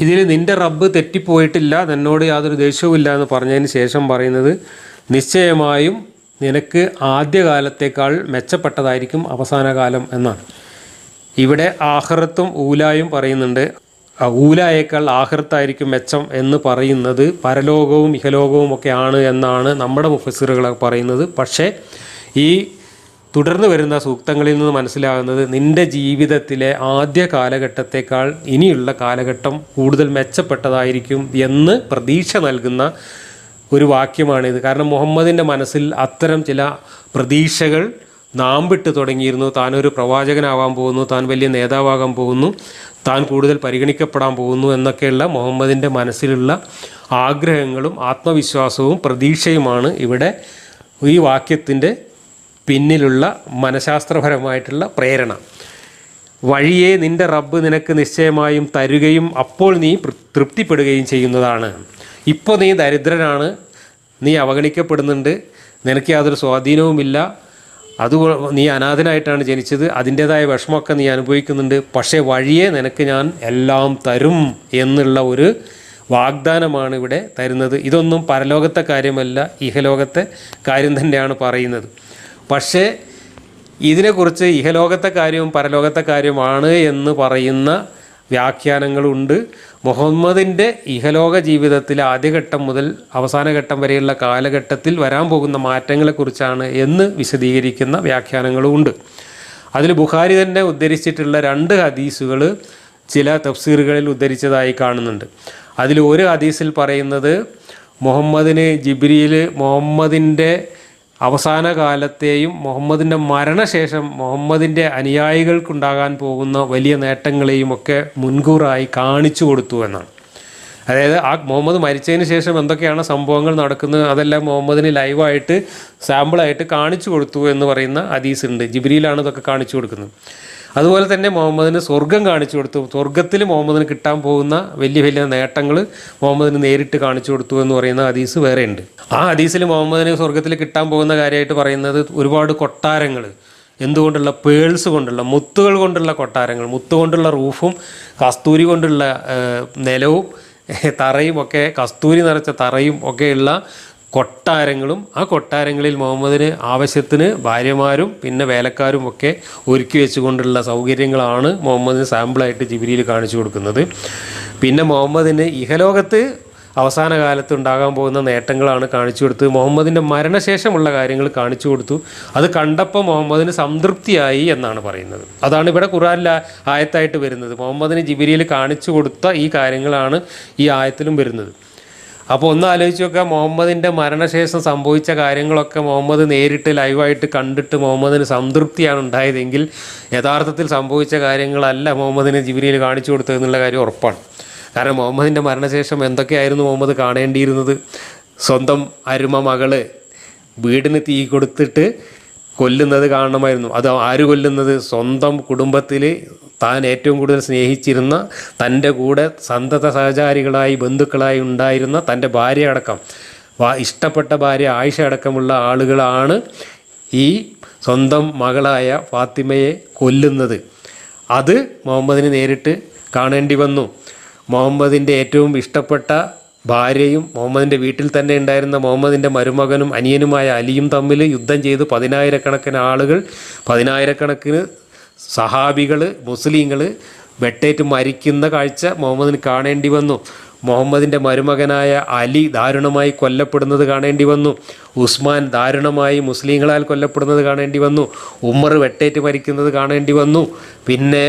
ഇതിൽ നിന്റെ റബ്ബ് തെറ്റിപ്പോയിട്ടില്ല നിന്നോട് യാതൊരു ദേഷ്യവുമില്ല എന്ന് പറഞ്ഞതിന് ശേഷം പറയുന്നത് നിശ്ചയമായും നിനക്ക് ആദ്യകാലത്തേക്കാൾ മെച്ചപ്പെട്ടതായിരിക്കും അവസാന കാലം എന്നാണ്. ഇവിടെ ആഹ്റത്തും ഊലായും പറയുന്നുണ്ട്. ഊലായേക്കാൾ ആഹ്റത്തായിരിക്കും മെച്ചം എന്ന് പറയുന്നത് പരലോകവും ഇഹലോകവും ഒക്കെയാണ് എന്നാണ് നമ്മുടെ മുഫസറുകളൊക്കെ പറയുന്നത്. പക്ഷേ ഈ തുടർന്ന് വരുന്ന സൂക്തങ്ങളിൽ നിന്ന് മനസ്സിലാകുന്നത് നിന്റെ ജീവിതത്തിലെ ആദ്യ കാലഘട്ടത്തേക്കാൾ ഇനിയുള്ള കാലഘട്ടം കൂടുതൽ മെച്ചപ്പെട്ടതായിരിക്കും എന്ന് പ്രതീക്ഷ നൽകുന്ന ഒരു വാക്യമാണിത്. കാരണം മുഹമ്മദിന്റെ മനസ്സിൽ അത്തരം ചില പ്രതീക്ഷകൾ നാമ്പിട്ട് തുടങ്ങിയിരുന്നു. താനൊരു പ്രവാചകനാവാൻ പോകുന്നു താൻ വലിയ നേതാവാകാൻ പോകുന്നു താൻ കൂടുതൽ പരിഗണിക്കപ്പെടാൻ പോകുന്നു എന്നൊക്കെയുള്ള മുഹമ്മദിന്റെ മനസ്സിലുള്ള ആഗ്രഹങ്ങളും ആത്മവിശ്വാസവും പ്രതീക്ഷയുമാണ് ഇവിടെ ഈ വാക്യത്തിന്റെ പിന്നിലുള്ള മനഃശാസ്ത്രപരമായിട്ടുള്ള പ്രേരണ. വഴിയെ നിന്റെ റബ്ബ് നിനക്ക് നിശ്ചയമായും തരുകയും അപ്പോൾ നീ തൃപ്തിപ്പെടുകയും ചെയ്യുന്നതാണ്. ഇപ്പോൾ നീ ദരിദ്രനാണ് നീ അവഗണിക്കപ്പെടുന്നുണ്ട് നിനക്ക് യാതൊരു സ്വാധീനവുമില്ല. അത് നീ അനാഥനായിട്ടാണ് ജനിച്ചത് അതിന്റേതായ വിഷമമൊക്കെ നീ അനുഭവിക്കുന്നുണ്ട് പക്ഷേ വഴിയെ നിനക്ക് ഞാൻ എല്ലാം തരും എന്നുള്ള ഒരു വാഗ്ദാനമാണ് ഇവിടെ തരുന്നത്. ഇതൊന്നും പരലോകത്തെ കാര്യമല്ല ഇഹലോകത്തെ കാര്യം തന്നെയാണ് പറയുന്നത്. പക്ഷേ ഇതിനെക്കുറിച്ച് ഇഹലോകത്തെ കാര്യവും പരലോകത്തെ കാര്യമാണ് എന്ന് പറയുന്ന വ്യാഖ്യാനങ്ങളുണ്ട്. മുഹമ്മദിന്റെ ഇഹലോക ജീവിതത്തിലെ ആദ്യഘട്ടം മുതൽ അവസാന ഘട്ടം വരെയുള്ള കാലഘട്ടത്തിൽ വരാൻ പോകുന്ന മാറ്റങ്ങളെക്കുറിച്ചാണ് എന്ന് വിശദീകരിക്കുന്ന വ്യാഖ്യാനങ്ങളും ഉണ്ട് അതിൽ ബുഖാരി തന്നെ ഉദ്ധരിച്ചിട്ടുള്ള രണ്ട് ഹദീസുകൾ ചില തഫ്സീറുകളിൽ ഉദ്ധരിച്ചതായി കാണുന്നുണ്ട്. അതിൽ ഒരു ഹദീസിൽ പറയുന്നത് മുഹമ്മദിന് ജിബ്രിയിൽ മുഹമ്മദിന്റെ അവസാന കാലത്തെയും മുഹമ്മദിന്റെ മരണശേഷം മുഹമ്മദിന്റെ അനുയായികൾക്കുണ്ടാകാൻ പോകുന്ന വലിയ നേട്ടങ്ങളെയും ഒക്കെ മുൻകൂറായി കാണിച്ചു കൊടുത്തു എന്നാണ്. അതായത് ആ മുഹമ്മദ് മരിച്ചതിന് ശേഷം എന്തൊക്കെയാണ് സംഭവങ്ങൾ നടക്കുന്നത് അതെല്ലാം മുഹമ്മദിന് ലൈവായിട്ട് സാമ്പിളായിട്ട് കാണിച്ചു കൊടുത്തു എന്ന് പറയുന്ന ഹദീസ് ഉണ്ട് ജിബ്രിയിലാണ് ഇതൊക്കെ കാണിച്ചു കൊടുക്കുന്നത്. അതുപോലെ തന്നെ മുഹമ്മദിന് സ്വർഗം കാണിച്ചു കൊടുത്തു. സ്വർഗത്തിൽ മുഹമ്മദിന് കിട്ടാൻ പോകുന്ന വലിയ വലിയ നേട്ടങ്ങൾ മുഹമ്മദിന് നേരിട്ട് കാണിച്ചു കൊടുത്തു എന്ന് പറയുന്ന ഹദീസ് വേറെ ഉണ്ട്. ആ ഹദീസിൽ മുഹമ്മദിന് സ്വർഗത്തിൽ കിട്ടാൻ പോകുന്ന കാര്യമായിട്ട് പറയുന്നത് ഒരുപാട് കൊട്ടാരങ്ങൾ എന്തുകൊണ്ടുള്ള പേൾസ് കൊണ്ടുള്ള മുത്തുകൾ കൊണ്ടുള്ള കൊട്ടാരങ്ങൾ. മുത്ത് കൊണ്ടുള്ള റൂഫും കസ്തൂരി കൊണ്ടുള്ള നിലവും തറയും ഒക്കെ കസ്തൂരി നിറച്ച തറയും ഒക്കെയുള്ള കൊട്ടാരങ്ങളും ആ കൊട്ടാരങ്ങളിൽ മുഹമ്മദിന് ആവശ്യത്തിന് ഭാര്യമാരും പിന്നെ വേലക്കാരും ഒക്കെ ഒരുക്കി വെച്ചുകൊണ്ടുള്ള സൗകര്യങ്ങളാണ് മുഹമ്മദിന് സാമ്പിളായിട്ട് ജിബിരിയിൽ കാണിച്ചു കൊടുക്കുന്നത്. പിന്നെ മുഹമ്മദിന് ഇഹലോകത്ത് അവസാന കാലത്ത് ഉണ്ടാകാൻ പോകുന്ന നേട്ടങ്ങളാണ് കാണിച്ചു കൊടുത്തത്. മുഹമ്മദിന്റെ മരണശേഷമുള്ള കാര്യങ്ങൾ കാണിച്ചു കൊടുത്തു. അത് കണ്ടപ്പോൾ മുഹമ്മദിന് സംതൃപ്തിയായി എന്നാണ് പറയുന്നത്. അതാണ് ഇവിടെ ഖുറാനിൽ ആയത്തായിട്ട് വരുന്നത്. മുഹമ്മദിന് ജിബിരിയിൽ കാണിച്ചു കൊടുത്ത ഈ കാര്യങ്ങളാണ് ഈ ആയത്തിലും വരുന്നത്. അപ്പോൾ ഒന്ന് ആലോചിച്ച് നോക്കുക മുഹമ്മദിന്റെ മരണശേഷം സംഭവിച്ച കാര്യങ്ങളൊക്കെ മുഹമ്മദ് നേരിട്ട് ലൈവായിട്ട് കണ്ടിട്ട് മുഹമ്മദിന് സംതൃപ്തിയാണ് ഉണ്ടായതെങ്കിൽ യഥാർത്ഥത്തിൽ സംഭവിച്ച കാര്യങ്ങളല്ല മുഹമ്മദിനെ ജിബിരിയിൽ കാണിച്ചു കൊടുത്തതെന്നുള്ള കാര്യം ഉറപ്പാണ്. കാരണം മുഹമ്മദിന്റെ മരണശേഷം എന്തൊക്കെയായിരുന്നു മുഹമ്മദ് കാണേണ്ടിയിരുന്നത്? സ്വന്തം അരുമ മകൾ വീടിന് തീ കൊടുത്തിട്ട് കൊല്ലുന്നത് കാണണമായിരുന്നു അത് ആര് കൊല്ലുന്നത്? സ്വന്തം കുടുംബത്തിൽ താൻ ഏറ്റവും കൂടുതൽ സ്നേഹിച്ചിരുന്ന തന്റെ കൂടെ സന്തത സഹചാരികളായി ബന്ധുക്കളായി ഉണ്ടായിരുന്ന തന്റെ ഭാര്യ അടക്കം. ഇഷ്ടപ്പെട്ട ഭാര്യ ആയിഷ അടക്കമുള്ള ആളുകളാണ് ഈ സ്വന്തം മകളായ ഫാത്തിമയെ കൊല്ലുന്നത്. അത് മുഹമ്മദിന് നേരിട്ട് കാണേണ്ടി വന്നു. മുഹമ്മദിന്റെ ഏറ്റവും ഇഷ്ടപ്പെട്ട ഭാര്യയും മുഹമ്മദിന്റെ വീട്ടിൽ തന്നെ ഉണ്ടായിരുന്ന മുഹമ്മദിന്റെ മരുമകനും അനിയനുമായ അലിയും തമ്മിൽ യുദ്ധം ചെയ്ത് പതിനായിരക്കണക്കിന് ആളുകൾ പതിനായിരക്കണക്കിന് സഹാബികൾ മുസ്ലിങ്ങൾ വെട്ടേറ്റ് മരിക്കുന്ന കാഴ്ച മുഹമ്മദിന് കാണേണ്ടി വന്നു. മുഹമ്മദിന്റെ മരുമകനായ അലി ദാരുണമായി കൊല്ലപ്പെടുന്നത് കാണേണ്ടി വന്നു. ഉസ്മാൻ ദാരുണമായി മുസ്ലിങ്ങളാൽ കൊല്ലപ്പെടുന്നത് കാണേണ്ടി വന്നു. ഉമ്മർ വെട്ടേറ്റ് മരിക്കുന്നത് കാണേണ്ടി വന്നു. പിന്നെ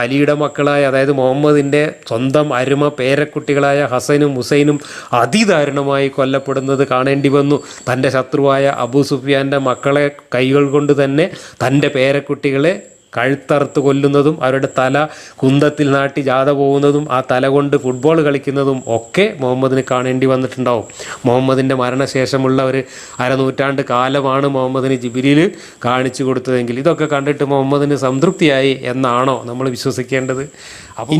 അലിയുടെ മക്കളായ അതായത് മുഹമ്മദിന്റെ സ്വന്തം അരുമ പേരക്കുട്ടികളായ ഹസനും ഹുസൈനും അതിദാരുണമായി കൊല്ലപ്പെടുന്നത് കാണേണ്ടി വന്നു. തന്റെ ശത്രുവായ അബു സുഫിയാന്റെ മക്കളെ കൈകൾ കൊണ്ട് തന്നെ തന്റെ പേരക്കുട്ടികളെ കഴുത്തറുത്ത് കൊല്ലുന്നതും അവരുടെ തല കുന്തത്തിൽ നാട്ടി ജാഥ പോകുന്നതും ആ തല കൊണ്ട് ഫുട്ബോൾ കളിക്കുന്നതും ഒക്കെ മുഹമ്മദിന് കാണേണ്ടി വന്നിട്ടുണ്ടാവും. മുഹമ്മദിന്റെ മരണശേഷമുള്ള ഒരു അരനൂറ്റാണ്ട് കാലമാണ് മുഹമ്മദിന് ജിബിരിയിൽ കാണിച്ചു കൊടുത്തതെങ്കിൽ ഇതൊക്കെ കണ്ടിട്ട് മുഹമ്മദിന് സംതൃപ്തിയായി എന്നാണോ നമ്മൾ വിശ്വസിക്കേണ്ടത്? അപ്പം